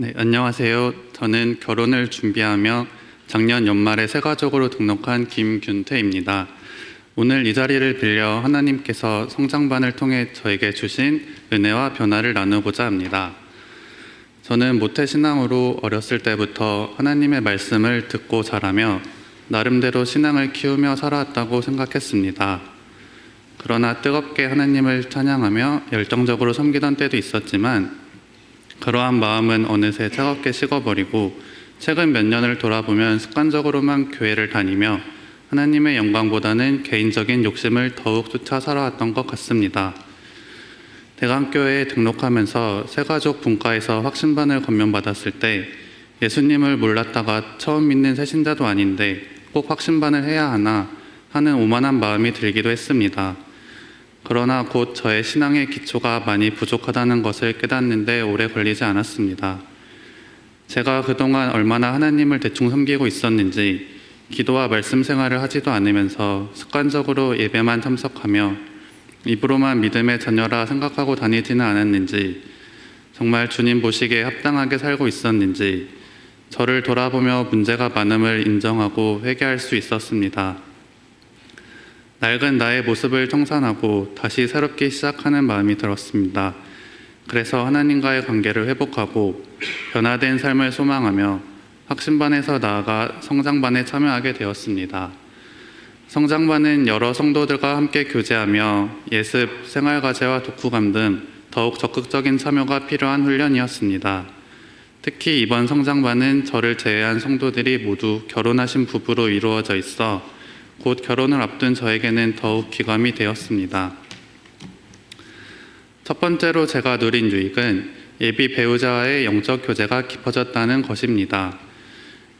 네, 안녕하세요. 저는 결혼을 준비하며 작년 연말에 새가족으로 등록한 김균태입니다. 오늘 이 자리를 빌려 하나님께서 성장반을 통해 저에게 주신 은혜와 변화를 나누고자 합니다. 저는 모태신앙으로 어렸을 때부터 하나님의 말씀을 듣고 자라며 나름대로 신앙을 키우며 살아왔다고 생각했습니다. 그러나 뜨겁게 하나님을 찬양하며 열정적으로 섬기던 때도 있었지만 그러한 마음은 어느새 차갑게 식어버리고 최근 몇 년을 돌아보면 습관적으로만 교회를 다니며 하나님의 영광보다는 개인적인 욕심을 더욱 쫓아 살아왔던 것 같습니다. 대강교회에 등록하면서 새가족 분과에서 확신반을 건면받았을 때 예수님을 몰랐다가 처음 믿는 새신자도 아닌데 꼭 확신반을 해야 하나 하는 오만한 마음이 들기도 했습니다. 그러나 곧 저의 신앙의 기초가 많이 부족하다는 것을 깨닫는데 오래 걸리지 않았습니다. 제가 그동안 얼마나 하나님을 대충 섬기고 있었는지 기도와 말씀 생활을 하지도 않으면서 습관적으로 예배만 참석하며 입으로만 믿음의 자녀라 생각하고 다니지는 않았는지 정말 주님 보시기에 합당하게 살고 있었는지 저를 돌아보며 문제가 많음을 인정하고 회개할 수 있었습니다. 낡은 나의 모습을 청산하고 다시 새롭게 시작하는 마음이 들었습니다. 그래서 하나님과의 관계를 회복하고 변화된 삶을 소망하며 확신반에서 나아가 성장반에 참여하게 되었습니다. 성장반은 여러 성도들과 함께 교제하며 예습, 생활과제와 독후감 등 더욱 적극적인 참여가 필요한 훈련이었습니다. 특히 이번 성장반은 저를 제외한 성도들이 모두 결혼하신 부부로 이루어져 있어 곧 결혼을 앞둔 저에게는 더욱 귀감이 되었습니다. 첫 번째로 제가 누린 유익은 예비 배우자와의 영적 교제가 깊어졌다는 것입니다.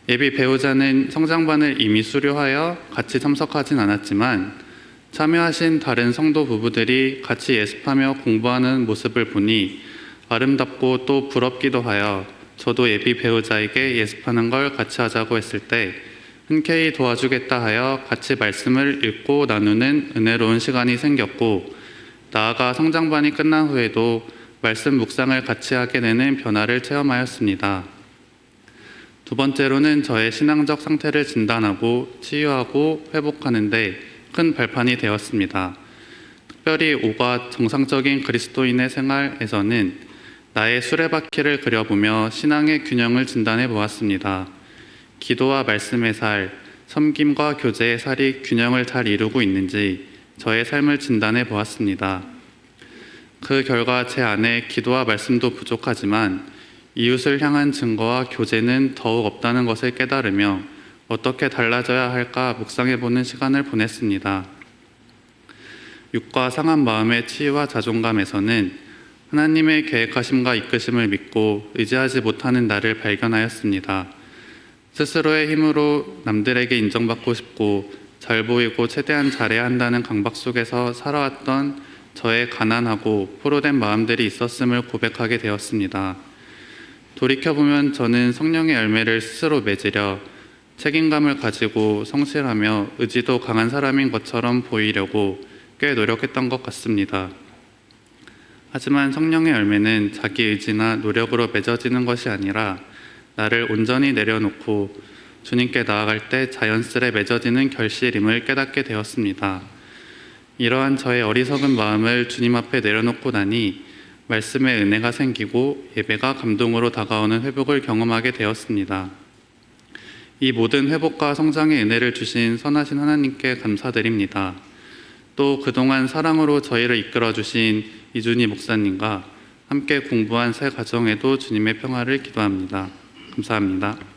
예비 배우자는 성장반을 이미 수료하여 같이 참석하진 않았지만 참여하신 다른 성도 부부들이 같이 예습하며 공부하는 모습을 보니 아름답고 또 부럽기도 하여 저도 예비 배우자에게 예습하는 걸 같이 하자고 했을 때 흔쾌히 도와주겠다 하여 같이 말씀을 읽고 나누는 은혜로운 시간이 생겼고 나아가 성장반이 끝난 후에도 말씀 묵상을 같이 하게 되는 변화를 체험하였습니다. 두 번째로는 저의 신앙적 상태를 진단하고 치유하고 회복하는데 큰 발판이 되었습니다. 특별히 오가 정상적인 그리스도인의 생활에서는 나의 수레바퀴를 그려보며 신앙의 균형을 진단해 보았습니다. 기도와 말씀의 살, 섬김과 교제의 살이 균형을 잘 이루고 있는지 저의 삶을 진단해 보았습니다. 그 결과 제 안에 기도와 말씀도 부족하지만 이웃을 향한 증거와 교제는 더욱 없다는 것을 깨달으며 어떻게 달라져야 할까 묵상해 보는 시간을 보냈습니다. 육과 상한 마음의 치유와 자존감에서는 하나님의 계획하심과 이끄심을 믿고 의지하지 못하는 나를 발견하였습니다. 스스로의 힘으로 남들에게 인정받고 싶고 잘 보이고 최대한 잘해야 한다는 강박 속에서 살아왔던 저의 가난하고 포로된 마음들이 있었음을 고백하게 되었습니다. 돌이켜보면 저는 성령의 열매를 스스로 맺으려 책임감을 가지고 성실하며 의지도 강한 사람인 것처럼 보이려고 꽤 노력했던 것 같습니다. 하지만 성령의 열매는 자기 의지나 노력으로 맺어지는 것이 아니라 나를 온전히 내려놓고 주님께 나아갈 때 자연스레 맺어지는 결실임을 깨닫게 되었습니다. 이러한 저의 어리석은 마음을 주님 앞에 내려놓고 나니 말씀의 은혜가 생기고 예배가 감동으로 다가오는 회복을 경험하게 되었습니다. 이 모든 회복과 성장의 은혜를 주신 선하신 하나님께 감사드립니다. 또 그동안 사랑으로 저희를 이끌어 주신 이준희 목사님과 함께 공부한 새 가정에도 주님의 평화를 기도합니다. 감사합니다.